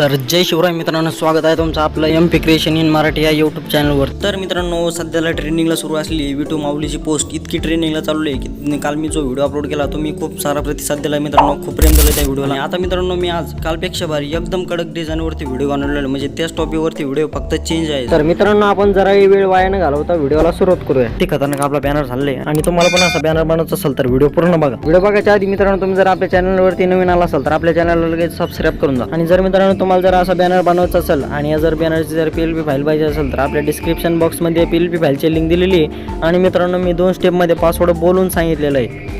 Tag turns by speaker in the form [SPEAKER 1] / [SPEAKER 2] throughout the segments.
[SPEAKER 1] तर जय शिवराय मित्रांनो स्वागत आहे तुमचं आपलं M P creation in Marathi या यूट्यूब चॅनलवर तर मित्रांनो सध्याला ट्रेनिंगला सुरू असलेली विटू माऊलीची पोस्ट इतकी ट्रेनिंगला चालू आहे की काल मी जो व्हिडिओ अपलोड केला तो मी खूप सारा प्रतिसाद दिला मित्रांनो खूप प्रेम दिलं त्या व्हिडिओला आता मित्रांनो मी आज कालपेक्षा भारी एकदम कडक डिझाईनवरती व्हिडिओ बनवलेला म्हणजे त्याच टॉपिकवरती व्हिडिओ फक्त चेंज आहे. तर मित्रांनो आपण जरा वेळ वाया न घालवता व्हिडिओला सुरुवात करूया. ते खतरनाक आपला बॅनर झाले आणि तुम्हाला पण असा बॅनर बनवायचा असेल तर व्हिडिओ पूर्ण बघा. व्हिडिओ बघायच्या आधी मित्रांनो तुम्ही जर आपल्या चॅनलवरती नवीन आला असाल तर आपल्या चॅनलला लगेच सबस्क्राईब करून जा. आणि जर मित्रांनो तुम्हाला जर असा बॅनर बनवायचा असेल आणि या जर बॅनरची जर पी एल पी फाईल पाहिजे असेल तर आपल्या डिस्क्रिप्शन बॉक्समध्ये पी एल पी फाईलची लिंक दिलेली आहे. आणि मित्रांनो मी दोन स्टेपमध्ये पासवर्ड बोलून सांगितलेलं आहे.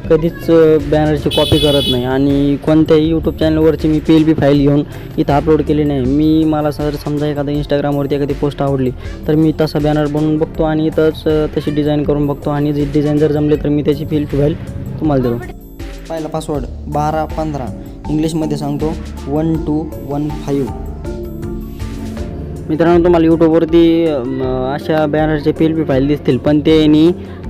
[SPEAKER 1] कधीच बॅनरची कॉपी करत नाही. आणि कोणत्याही यूट्यूब चॅनलवरची मी पी एल पी फाईल घेऊन इथं अपलोड केली नाही. मी मला जर समजा एखादा इंस्टाग्रामवरती एखादी पोस्ट आवडली तर मी तसा बॅनर बनवून बघतो आणि इथंच तशी डिझाईन करून बघतो. आणि जी डिझाईन जर जमले तर मी त्याची पी एल फाईल तुम्हाला देतो. पहिला पासवर्ड बारा पंधरा. इंग्लिशमध्ये सांगतो वन टू वन फाईव्ह मित्रांनो तुम्हाला यूट्यूबवरती अशा बॅनरचे पी एल पी फाईल दिसतील पण ते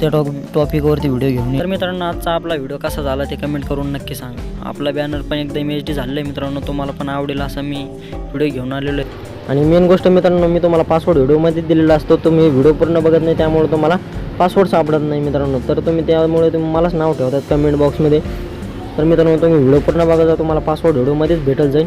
[SPEAKER 1] त्या टॉप टॉपिकवरती व्हिडिओ घेऊन तर मित्रांनो आजचा आपला व्हिडिओ कसा झाला ते कमेंट करून नक्की सांगा. आपला बॅनर पण एकदम एच डी झालेलं आहे मित्रांनो तुम्हाला पण आवडेल असा मी व्हिडिओ घेऊन आलेलो आहे. आणि मेन गोष्ट मित्रांनो मी तुम्हाला पासवर्ड व्हिडिओमध्ये दिलेला असतो. तुम्ही व्हिडिओ पूर्ण बघत नाही त्यामुळे तुम्हाला पासवर्ड सापडत नाही मित्रांनो. तर तुम्ही त्यामुळे तुम्ही मलाच नाव ठेवतात कमेंट बॉक्समध्ये तर मित्रांनो तुम्ही व्हिडिओ पूर्ण बघा तुम्हाला पासवर्ड व्हिडिओमध्येच भेटल जाईल.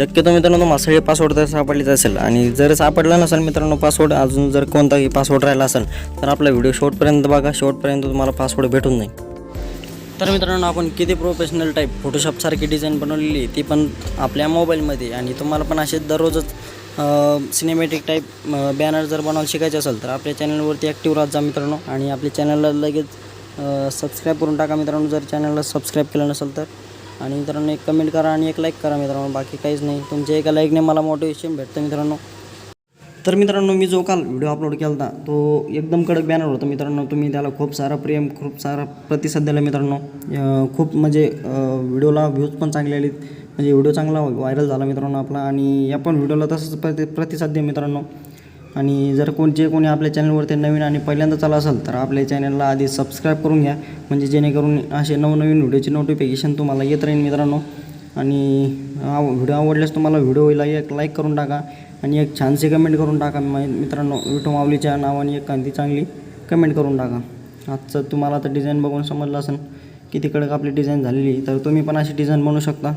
[SPEAKER 1] शक्यतो मित्रांनो तुम्हाला हे पासवर्ड तर सापडलीच असेल. आणि जर सापडला नसेल मित्रांनो पासवर्ड अजून जर कोणताही पासवर्ड राहिला असेल तर आपला व्हिडिओ शेवटपर्यंत बघा. शेवटपर्यंत तुम्हाला पासवर्ड भेटून नाही तर मित्रांनो आपण किती प्रोफेशनल टाईप फोटोशॉपसारखी डिझाईन बनवलेली ती पण आपल्या मोबाईलमध्ये आणि तुम्हाला पण असे दररोजच सिनेमॅटिक टाईप बॅनर जर बनवायला शिकायचे असेल तर आपल्या चॅनलवरती ॲक्टिव्ह राहत जा मित्रांनो. आणि आपल्या चॅनलला लगेच सबस्क्राईब करून टाका मित्रांनो. जर चॅनलला सबस्क्राईब केलं नसेल तर. आणि मित्रांनो एक कमेंट करा आणि एक लाईक करा मित्रांनो बाकी काहीच नाही. तुमच्या एका लाईकने मला मोटिवेशन भेटतं मित्रांनो. तर मित्रांनो मी जो काल व्हिडिओ अपलोड केला होता तो एकदम कडक बॅनर होता मित्रांनो. तुम्ही त्याला खूप सारा प्रेम खूप सारा प्रतिसाद दिला मित्रांनो. खूप म्हणजे व्हिडिओला व्ह्यूज पण चांगले आले म्हणजे व्हिडिओ चांगला व्हायरल झाला मित्रांनो आपला. आणि या पण व्हिडिओला तसंच प्रति प्रतिसाद द्या मित्रांनो. आणि जर कोण जे कोणी आपल्या चॅनलवरती नवीन आणि पहिल्यांदा चालू असेल तर आपल्या चॅनलला आधी सबस्क्राईब करून घ्या. म्हणजे जेणेकरून असे नवनवीन व्हिडिओचे नोटिफिकेशन तुम्हाला येत राहील मित्रांनो. आणि आव- व्हिडिओ आवडल्यास तुम्हाला व्हिडिओला एक लाईक करून टाका आणि एक छानसे कमेंट करून टाका. मित्रांनो विठो माऊलीच्या नावाने एक कांती चांगली कमेंट करून टाका. आजचं तुम्हाला तर डिझाईन बघून समजलं असेल किती कडक आपली डिझाईन झालेली आहे. तर तुम्ही पण अशी डिझाईन बनवू शकता.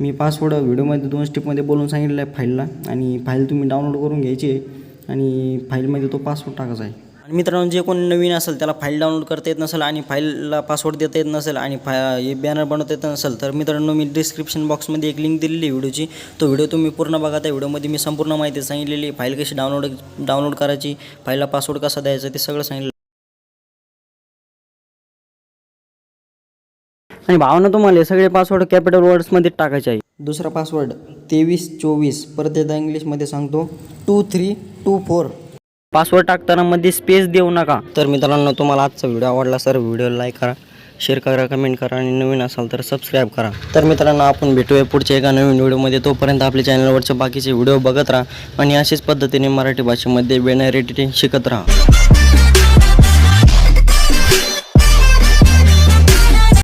[SPEAKER 1] मी पासवर्ड व्हिडिओमध्ये दोन स्टेपमध्ये बोलून सांगितलं आहे फाईलला आणि फाईल तुम्ही डाउनलोड करून घ्यायची आहे. आणि फाईलमध्ये तो पासवर्ड टाकायचा आहे. आणि मित्रांनो जे कोण नवीन असेल त्याला फाईल डाउनलोड करता येत नसेल आणि फाईलला पासवर्ड देता येत नसेल आणि फा हे बॅनर बनवता येत नसेल तर मित्रांनो मी डिस्क्रिप्शन बॉक्समध्ये एक लिंक दिलेली व्हिडिओची. तो व्हिडिओ तुम्ही पूर्ण बघा. त्या व्हिडिओमध्ये मी संपूर्ण माहिती सांगितलेली फाईल कशी डाउनलोड डाउनलोड करायची फाईलला पासवर्ड कसा द्यायचा ते सगळं सांगितलं आणि भावना तुम्हाला हे सगळे पासवर्ड कॅपिटल वर्ड्समध्ये टाकायचे आहे. दुसरा पासवर्ड तेवीस चोवीस. परत एकदा इंग्लिशमध्ये सांगतो. Two three two four password टाकताना मध्ये स्पेस देऊ नका. तर मित्रांनो तुम्हाला आजचा व्हिडिओ आवडला सर व्हिडिओ लाईक करा शेअर करा कमेंट करा आणि नवीन असाल तर सबस्क्राईब करा. तर मित्रांनो आपण भेटूया पुढच्या एका नवीन व्हिडिओमध्ये तोपर्यंत आपल्या चॅनलवरचे बाकीचे व्हिडिओ बघत राहा आणि अशाच पद्धतीने मराठी भाषेमध्ये बॅनर एडिटिंग शिकत राहा.